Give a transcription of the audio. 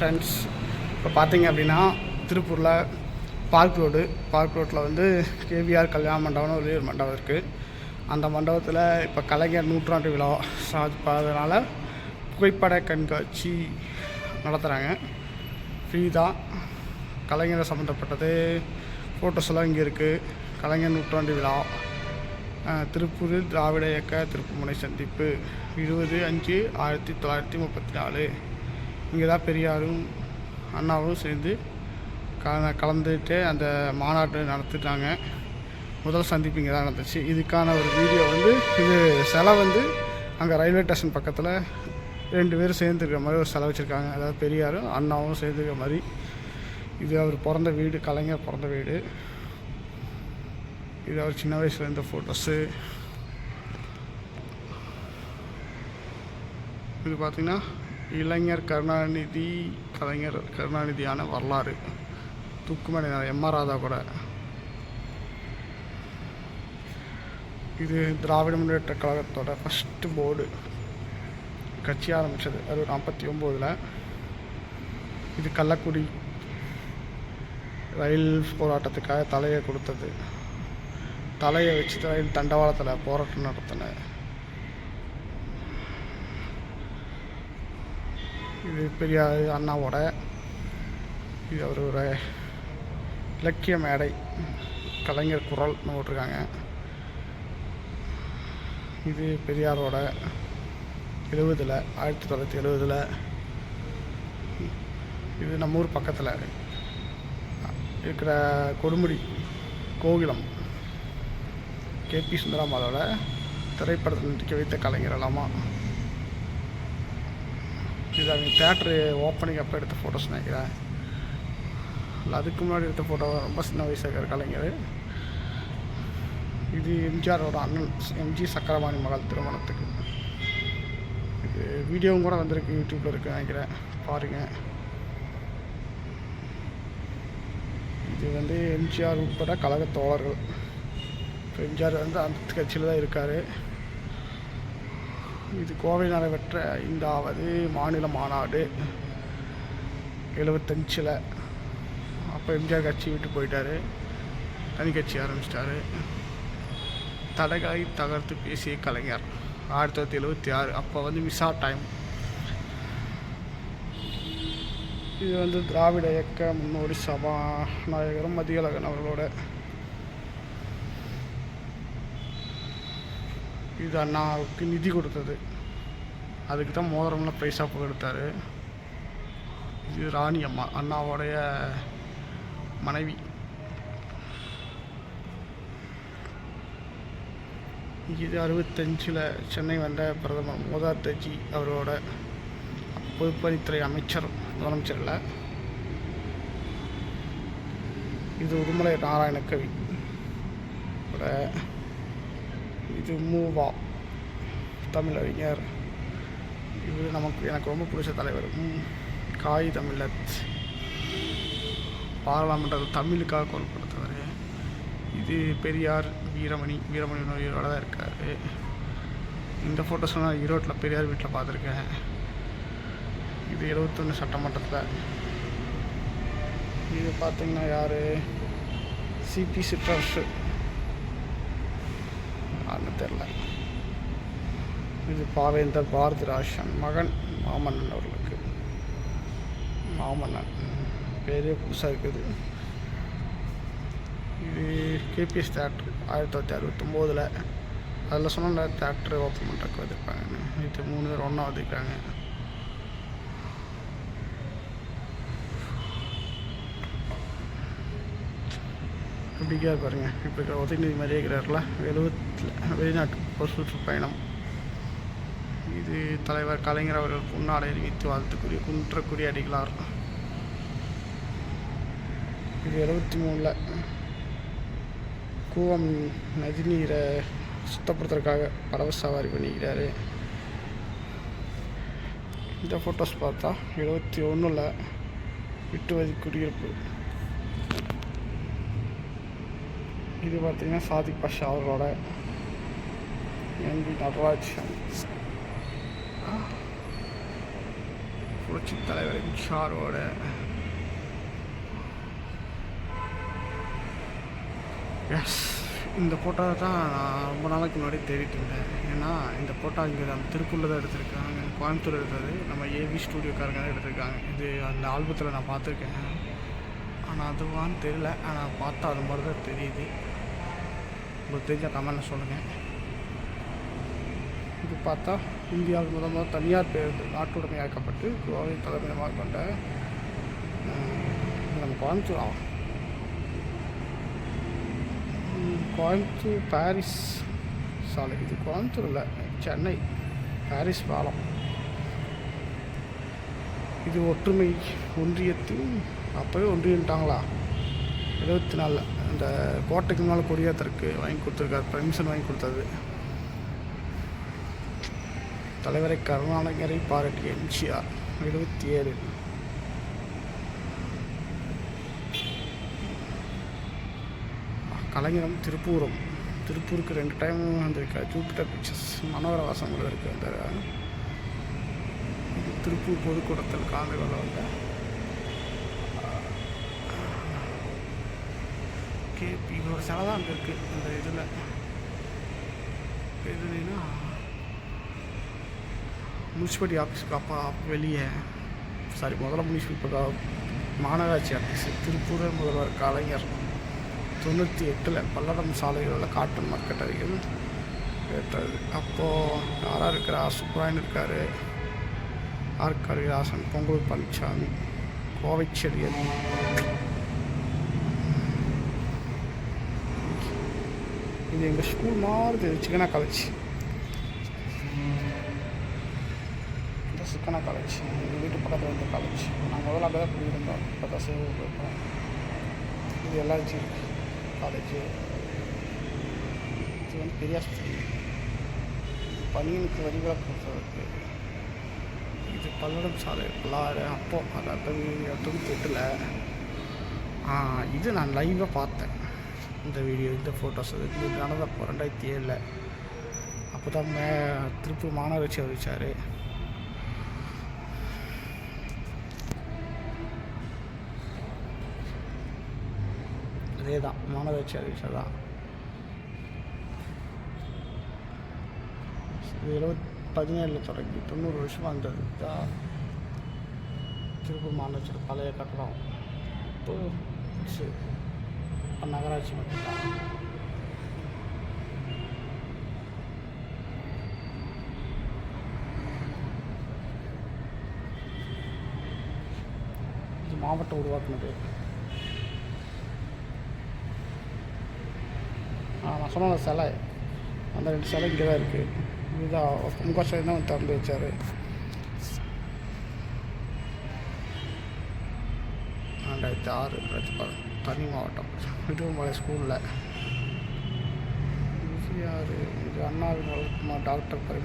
Friends இப்போ பார்த்தீங்க அப்படின்னா திருப்பூரில் பார்க் ரோடு பார்க் ரோட்டில் வந்து கேவிஆர் கல்யாண மண்டபம்னு ஒரு ஒரு மண்டபம் இருக்குது அந்த மண்டபத்தில் இப்போ கலைஞர் நூற்றாண்டு விழா. இப்போ அதனால் புகைப்பட கண்காட்சி நடத்துகிறாங்க ஃப்ரீ தான். கலைஞரை சம்மந்தப்பட்டது ஃபோட்டோஸ் எல்லாம் இங்கே இருக்குது கலைஞர் நூற்றாண்டு விழா. திருப்பூரில் திராவிட இயக்க திருப்புமுனை சந்திப்பு. இருபது அஞ்சு ஆயிரத்தி தொள்ளாயிரத்தி முப்பத்தி நாலு. இங்கே தான் பெரியாரும் அண்ணாவும் சேர்ந்து கல கலந்துட்டு அந்த மாநாட்டை நடத்திட்டாங்க. முதல் சந்திப்பு இங்கே தான் நடந்துச்சு. இதுக்கான ஒரு வீடியோ வந்து இது சிலை வந்து அங்கே ரயில்வே ஸ்டேஷன் பக்கத்தில் ரெண்டு பேரும் சேர்ந்துருக்கிற மாதிரி ஒரு சிலை வச்சுருக்காங்க. அதாவது பெரியாரும் அண்ணாவும் சேர்ந்துருக்க மாதிரி. இது அவர் பிறந்த வீடு கலைஞர் பிறந்த வீடு. இது அவர் சின்ன வயசில் இருந்த ஃபோட்டோஸு இது பார்த்திங்கன்னா இளைஞர் கருணாநிதி கலைஞர் கருணாநிதியான வரலாறு. தூக்குமணி எம்ஆர் ராதா கூட. இது திராவிட முன்னேற்ற கழகத்தோட ஃபஸ்ட்டு போர்டு கட்சி ஆரம்பித்தது அது நாற்பத்தி ஒம்போதில் இது கள்ளக்குடி ரயில் போராட்டத்துக்காக தலையை கொடுத்தது. தலையை வச்சு ரயில் தண்டவாளத்தில் போராட்டம் நடத்தின இது பெரியார் அண்ணாவோட. இது அவரோட இலக்கிய மேடை கலைஞர் குரல்னு போட்டிருக்காங்க. இது பெரியாரோட எழுபதில் ஆயிரத்தி தொள்ளாயிரத்தி எழுபதில் இது நம்ம ஊர் பக்கத்தில் இருக்கிற கொடுமுடி கோகிலம் கேபி சுந்தராமாவோட திரைப்படத்தில் நடிக்க வைத்த கலைஞர் எல்லாமா. இது அவங்க தேட்ரு ஓப்பனிங் அப்போ எடுத்த ஃபோட்டோஸ் நினைக்கிறேன். இல்லை அதுக்கு முன்னாடி எடுத்த ஃபோட்டோ ரொம்ப சின்ன வயசாக இருக்கிற கலைஞர். இது எம்ஜிஆரோட அண்ணன் எம்ஜி சக்கரபாணி மகள் திருமணத்துக்கு. இது வீடியோவும் கூட வந்திருக்கு யூடியூப்பில் இருக்கு நினைக்கிறேன். பாருங்கள் இது வந்து எம்ஜிஆர் உட்பட கழக தோழர்கள். இப்போ எம்ஜிஆர் வந்து அந்த கட்சியில் தான் இருக்கார். இது கோவை நடைபெற்ற ஐந்தாவது மாநில மாநாடு. எழுபத்தஞ்சில் அப்போ எம்ஜிஆர் கட்சி விட்டு போயிட்டார். தனி கட்சி ஆரம்பிச்சிட்டாரு. தடகாய் தகர்த்து பேசிய கலைஞர் ஆயிரத்தி தொள்ளாயிரத்தி எழுபத்தி ஆறு. அப்போ வந்து விசா டைம் இது வந்து திராவிட இயக்க முன்னோடி சபாநாயகரும் மதியழகன் அவர்களோட இது அண்ணாவுக்கு நிதி கொடுத்தது. அதுக்கு தான் மோதிரம்லாம் ப்ரைஸாக கொடுத்தாரு இது ராணி அம்மா அண்ணாவோடைய மனைவி. இது அறுபத்தஞ்சில் சென்னை வந்த பிரதமர் மோதார்ஜி அவரோட பொதுப்பணித்துறை அமைச்சர் முதலமைச்சர் இல்லை இது உடுமலை நாராயணகவி. ஓட இது மூவா தமிழறிஞர். இவர் நமக்கு எனக்கு ரொம்ப பிடிச்ச தலைவர். காய் தமிழத் பாராளுமன்ற தமிழுக்காக குரல் கொடுத்தவர் இது பெரியார் வீரமணி வீரமணி உயிரோட தான் இருக்கார். இந்த ஃபோட்டோஸ் நான் ஈரோட்டில் பெரியார் வீட்டில் பார்த்துருக்கேன். இது எழுபத்தொன்று சட்டமன்றத்தில். இது பார்த்தீங்கன்னா யார்? சிபி சிற்றரசு. யாருன்னு தெரில இது பாவேந்தர் பாரதிராஜன் மகன் மாமன்னன் அவர்களுக்கு. மாமன்னன். பேரே புதுசாக இருக்குது. இது கேபிஎஸ் தேட்ரு ஆயிரத்தி தொள்ளாயிரத்தி அறுபத்தொம்போதில். அதில் சொன்ன தேட்ரு ஓப்பன் பண்ணுறதுக்கு வந்திருப்பாங்க இது மூணு பேர் ஒன்றா வந்திருக்காங்க. எப்படிக்கா பாருங்க. இப்போ இருக்கிற உதயநிதி மாதிரியே இருக்கிறார்ல. எழுபத்தில் வெளிநாட்டு ஒரு சுற்றுப்பயணம் இது தலைவர் கலைஞர் அவர்கள் முன்னாடை அறிவித்து வாழ்த்துக்குரிய குன்றக்குரிய அடிகளார். இது எழுபத்தி மூணில் கூவம் நதிநீரை சுத்தப்படுத்துறதுக்காக படகு சவாரி பண்ணிக்கிறாரு இந்த ஃபோட்டோஸ் பார்த்தா எழுபத்தி ஒன்றில் விட்டுவதி குடியிருப்பு. இது பார்த்தீங்கன்னா சாதிக் பாஷா அவர்களோட எம்பி நடராஜ். புரட்சி தலைவர் ஷாரோட எஸ் இந்த ஃபோட்டோ தான் நான் ரொம்ப நாளைக்கு முன்னாடி தேடிட்டு இருந்தேன். ஏன்னா இந்த ஃபோட்டோ இங்கே அந்த திருப்பூரில் தான் எடுத்திருக்காங்க. கோயம்புத்தூர் எடுத்தது. நம்ம ஏவி ஸ்டூடியோக்காரங்க தான் எடுத்திருக்காங்க. இது அந்த ஆல்பத்தில் நான் பார்த்துருக்கேன். ஆனால் அதுவான்னு தெரியல. ஆனால் பார்த்தா அது மாதிரி தான் தெரியுது. உங்களுக்கு தெரிஞ்ச கமெண்ட்டில் சொல்லுங்கள் இது பார்த்தா இந்தியாவில் முதல் முதல் தனியார் பேருந்து நாட்டுடைமையாக்கப்பட்டு கோவை தலைமையமாக கொண்ட நம்ம கோயம்புத்தூர் ஆகும். கோயம்புத்தூர் பாரிஸ் சாலை இது கோயம்புத்தூர் இல்லை சென்னை பாரிஸ் பாலம். இது ஒற்றுமை ஒன்றியத்தில் அப்போவே ஒன்றியன்ட்டாங்களா இருபத்தி நாலில் அந்த கோட்டைக்கு மேலே கொடியேற்றருக்கு வாங்கி கொடுத்துருக்காரு. பெர்மிஷன் வாங்கி கொடுத்தது. தலைவரை கருணாநிதியை பாராட்டிய எம்ஜிஆர் எழுபத்தி ஏழு கலைஞரம் திருப்பூரம். திருப்பூருக்கு ரெண்டு டைம் வந்திருக்கா ஜூபிட்டர் பிக்சர்ஸ் மனோகர வாசம் இருக்குது அந்த திருப்பூர் பொதுக்கூட்டத்தில் கலந்து கொள்ள வந்த இப்போ ஒரு சிலை தான் அங்கே இருக்குது அந்த இதில். எதுனா முனிசிபாலிட்டி ஆஃபீஸுக்கு அப்பா வெளியே. சாரி முதல்ல முனிசிபல் மாநகராட்சி ஆஃபீஸ். திருப்பூர் முதல்வர் கலைஞர். தொண்ணூற்றி எட்டில் பல்லடம் சாலையில் உள்ள காட்டன் மார்க்கெட் அருகில் ஏற்றது. அப்போது யாராக இருக்கிறா? சுப்ராயன் இருக்கார். ஆர்காரி ராசன் பொங்கல் பழனிசாமி கோவை செடியல் இது எங்கள் ஸ்கூல் மாதிரி சிக்கனா காலேஜ் இந்த சிக்கனா காலேஜ் எங்கள் வீட்டு பக்கத்தில் இருந்த காலேஜ் நான் முதல்ல அங்கே தான் போயிருந்தோம். இப்போ தான் சேவை போயிருக்கோம் இது எல்ஆர்ஜி காலேஜ் இது வந்து பெரியாஸ்பத்திரி பனியனுக்கு வரிகளை பொறுத்தவரைக்கு இது பல்லடம் சாலை பல்லாறு அப்போ அதாவது தொண்ணூற்றி எட்டில் இது நான் லைவாக பார்த்தேன். இந்த வீடியோ இந்த ஃபோட்டோஸ் இது நடந்தப்போ ரெண்டாயிரத்தி ஏழில். அப்போ தான் மே திருப்பூர் மாநகராட்சி அறிவிச்சார். அதே தான் மாநகராட்சி அறிவிச்சது? தான் இது இருபத் பதினேழில் தொடங்கி தொண்ணூறு வருஷமாக இருந்தது தான் திருப்பூர் மாநகராட்சி பழைய கட்டடம். இப்போ சரி, இப்போ நகராட்சி மட்டும்தான் இது மாவட்டம் உருவாக்குனது. நான் சொன்ன சிலை அந்த ரெண்டு சிலை இங்கே தான் இருக்குது இதுதான் முக தான் திறந்து வச்சார். ரெண்டாயிரத்தி ஆறு ரெண்டாயிரத்தி பதி தனி மாவட்டம். விடுமலை ஸ்கூலில் இது இது அண்ணாவின் வளர்க்குமா டாக்டர் பரி